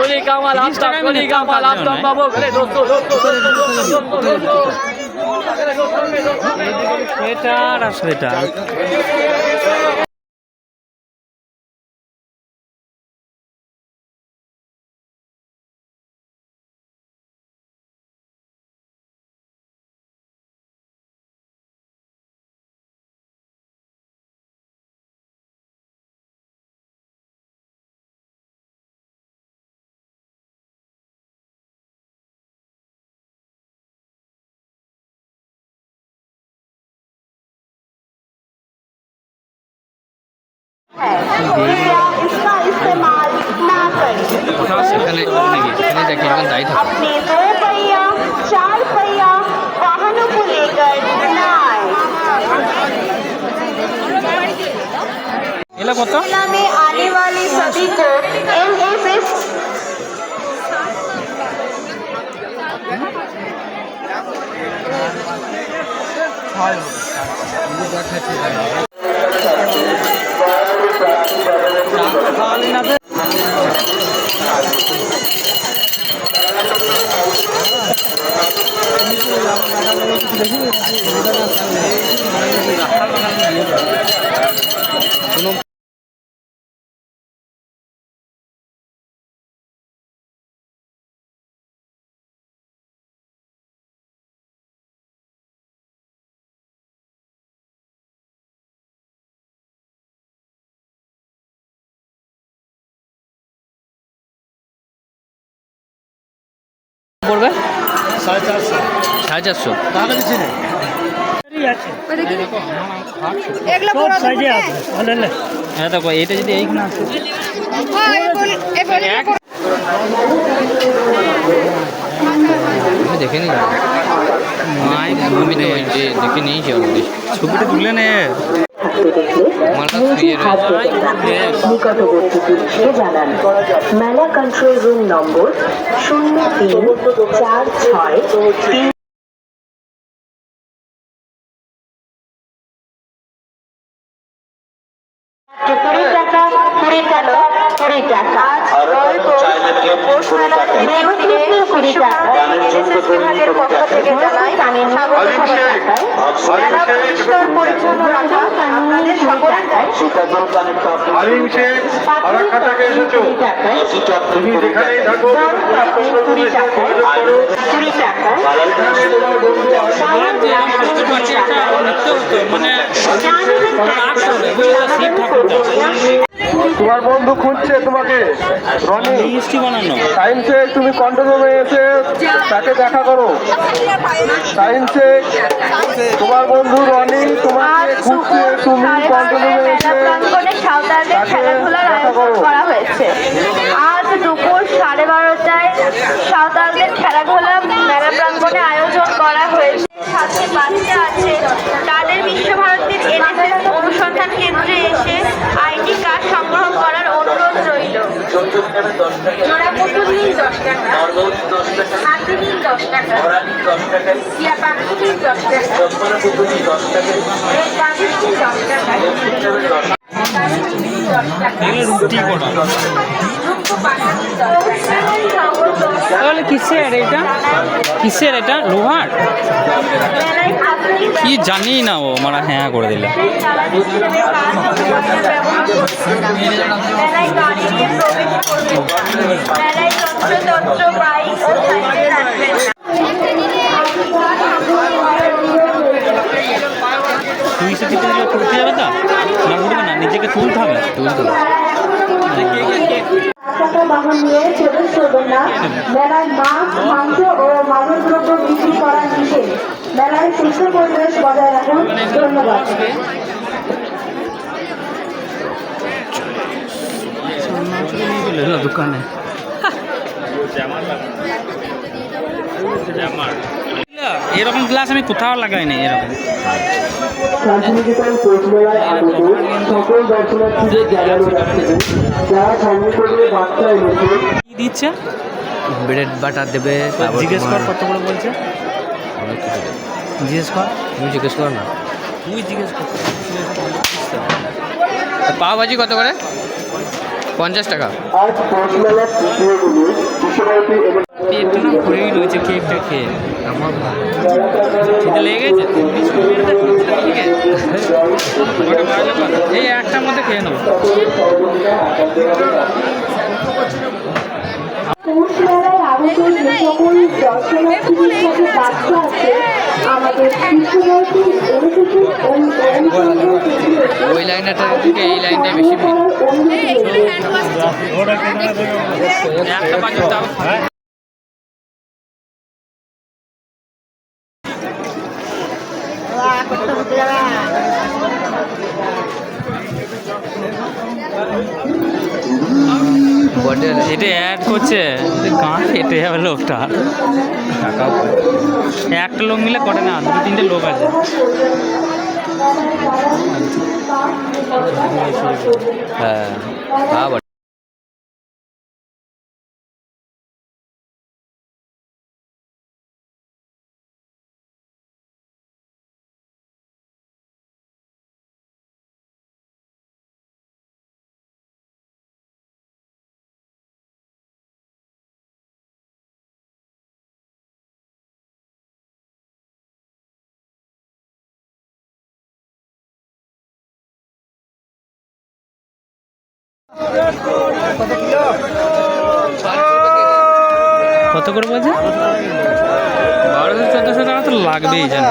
চলি কামাল আফতাব মিলে কামাল আফতাব। বাবু। আরে দোস্ত দোস্ত দোস্ত দোস্ত इसका इस्तेमाल ना करें अपने दो पहिया चार पहिया वाहनों को लेकर ना आए में आने वाले सभी को एम एस एस পড়বে? সাড়ে চারশো। সাড়ে চারশো? তাহলে কিছু নেই। হ্যাঁ। দেখো এটা যদি এইখানে আছে আমি দেখে নিই। মাই ভূমিতে হয়েছে দেখে নিয়েছি ছবিটা তুলে নে। নিকটবর্তী জানান। মেলা কন্ট্রোল রুম নম্বর শূন্য তিন চার ছয় তিন কুড়ি টাকা কুড়ি টাকা কুড়ি টাকা। কুড়ি টাকা। মানে তোমার বন্ধু খুঁজছে তোমাকে, রনি। মিষ্টি বানানো সায়েন্সে তুমি কন্ট্রোল এসে তাকে দেখা করো। সায়েন্সে তোমার বন্ধু রনি তোমাকে খুঁজছে, তুমি কন্ট্রোল এসে করো। হয়েছে আজ দুপুর সাড়ে বারোটায় সাঁওতালদের খেলাধুলা মেলা প্রাঙ্গণে আয়োজন করা হয়েছে। সাথে বাচ্চা আছে। তাদের বিশ্বভারতীর এনএসএস অনুসন্ধান কেন্দ্রে এসে আইডি কার্ড সংগ্রহ করার অনুরোধ রইল। জোড়া পুতুল নীল দশ টাকা। হাতি দশ টাকা। টিয়া পাখি নীল দশ টাকা। দশ টাকা। রুটি করা তাহলে কিসের এটা? কিসের এটা? লোহার? কি জানি না ও, মারা হ্যাঁ করে দিলে। যন্ত্রতন্ত্র বাইক ও সাইকেল রাখবেন তুই সে চিত্র দিলে উঠতে যাবে তো না উঠবে না নিজেকে তুলতে হবে তুলতে হবে টাকা বাহন নিয়ে প্রবেশ করবেন না। মেলায় মাছ মাংস ও মাদক দ্রব্য বিক্রি করা নিষেধ মেলায় সুস্থ পরিবেশ বজায় রাখুন। ধন্যবাদ। দোকানে। এরকম গ্লাস আমি কোথাও লাগাইনি এরকম। শান্তিনিকেতন কোচ মেলায় আগত। সকল দর্শনার্থীদের জানানো যাচ্ছে যারা সঙ্গে করে বার্তা এনেছে কি দিচ্ছে? ব্রেড বাটার দেবে জিজ্ঞেস কর কত করে বলছে? অনেক কিছু দেবে। জিজ্ঞেস কর? তুমি জিজ্ঞেস করো না। তুই জিজ্ঞেস কর পাও ভাজি কত করে? পঞ্চাশ টাকা। আজ পৌষ তৃতীয় দিনে বিশ্বভারতী এবং পেটটা রয়েছে কেকটা খেয়ে। আমার খেতে লেগে গেছে? এই একটার মধ্যে খেয়ে নেব ওই লাইনটা থেকে এই লাইনটাই বেশি একটা এটা অ্যাড করছে। গান ফেটে যাবে লোকটা। একটা লোক মিলে কটে না? দুটো তিনটে লোক আছে। হ্যাঁ। কত করে বলছে? বারোশো চোদ্দশো টাকা তো লাগবেই জানি।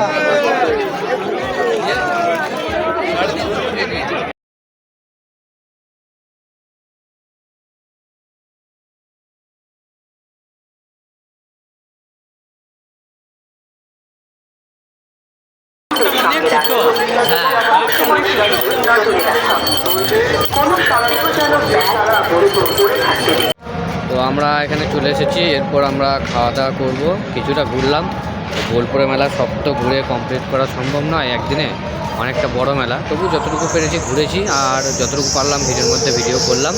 আমরা এখানে চলে এসেছি, এরপর আমরা খাওয়া দাওয়া করব। কিছুটা ঘুরলাম। বোলপুরে মেলা সব তো ঘুরে কমপ্লিট করা সম্ভব নয় একদিনে। অনেকটা বড় মেলা। তবু যতটুকু পেরেছি ঘুরেছি, আর যতটুকু পারলাম ভিডিওর মধ্যে ভিডিও করলাম।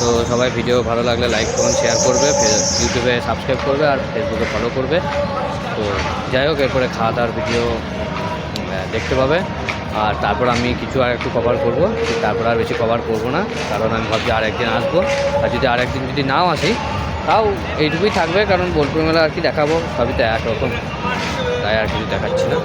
তো সবাই ভিডিও ভালো লাগলে লাইক কমেন্ট শেয়ার করবে ইউটিউবে সাবস্ক্রাইব করবে, আর ফেসবুকে ফলো করবে। তো যাই হোক, এরপরে খাওয়া দাওয়ার ভিডিও দেখতে পাবে। আর তারপর আমি কিছু আর একটু কভার করব, তারপর আর বেশি কভার করব না, কারণ আমি ভাবছি আর একদিন আসব। আর যদি আর একদিন যদি নাও আসি, তাও এইটুকুই থাকবে, কারণ বোলপুর মেলা আর কি দেখাবো, সবই তো একরকম, তাই আর কিছু দেখাচ্ছি না।